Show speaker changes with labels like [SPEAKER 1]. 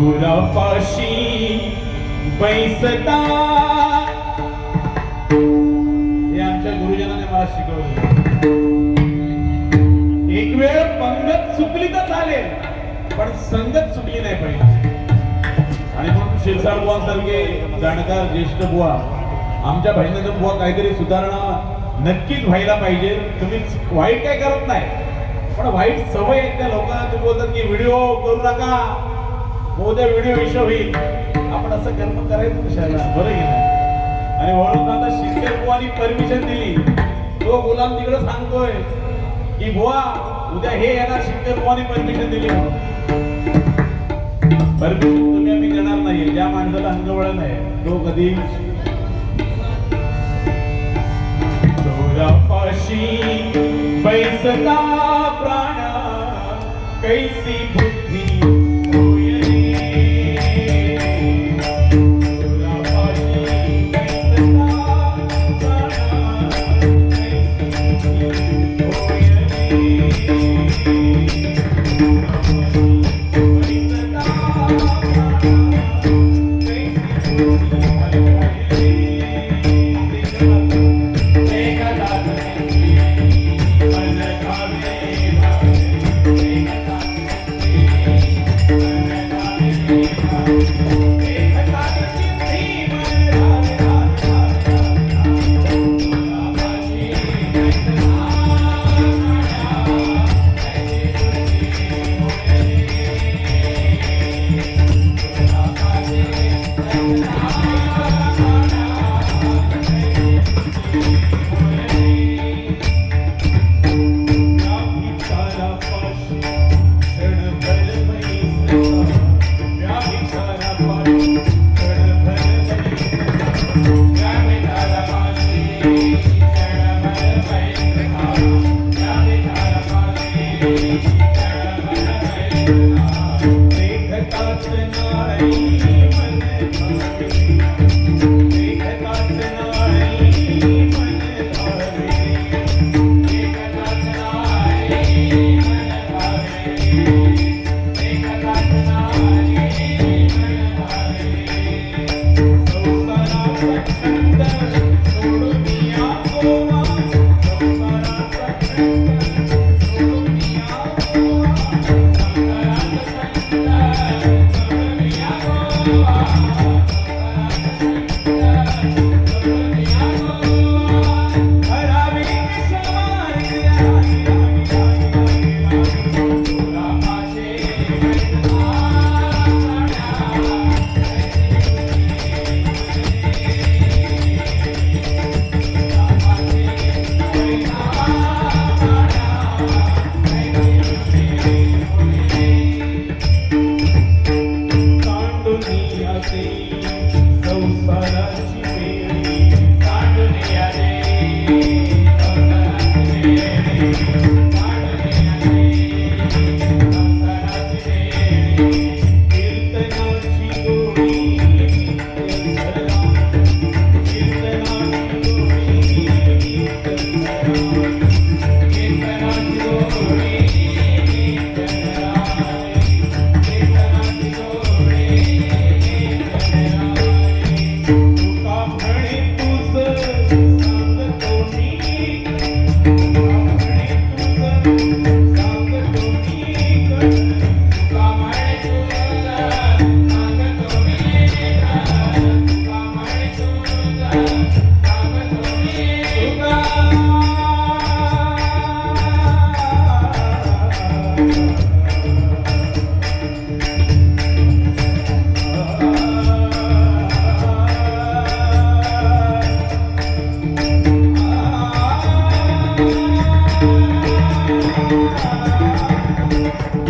[SPEAKER 1] पाशी बैसता. हे आमच्या गुरुजनाने मला शिकवलं. एक वेळ पंगत चुकली तर चालेल पण संगत चुकली नाही पाहिजे. आणि म्हणून शिरसाळ बुवा सारखे जाणकार ज्येष्ठ बुवा आमच्या बहिणीनं बुवा काहीतरी सुधारणा नक्कीच व्हायला पाहिजे. तुम्ही वाईट काय करत नाही. पण वाईट सवय आहेत त्या लोकांना. तुम्ही बोलतात की व्हिडिओ करू नका. उद्या व्हिडिओ विषय होईल. आपण असं कर्म करायचं कशाला? बरं की नाही? आणि म्हणून आता शिक्षक बुवानी परमिशन दिली. तो गुलाम तिकडे सांगतोय की बुवा उद्या हे येणार शिक्षक बुवानी परमिशन दिली. परमिशन तुम्ही आम्ही देणार नाही ज्या माणसाला अंगवळण आहे तो कधी? चोरापाशी बैसता प्राणा कैसी बुद्धी? संसाराची Thank you.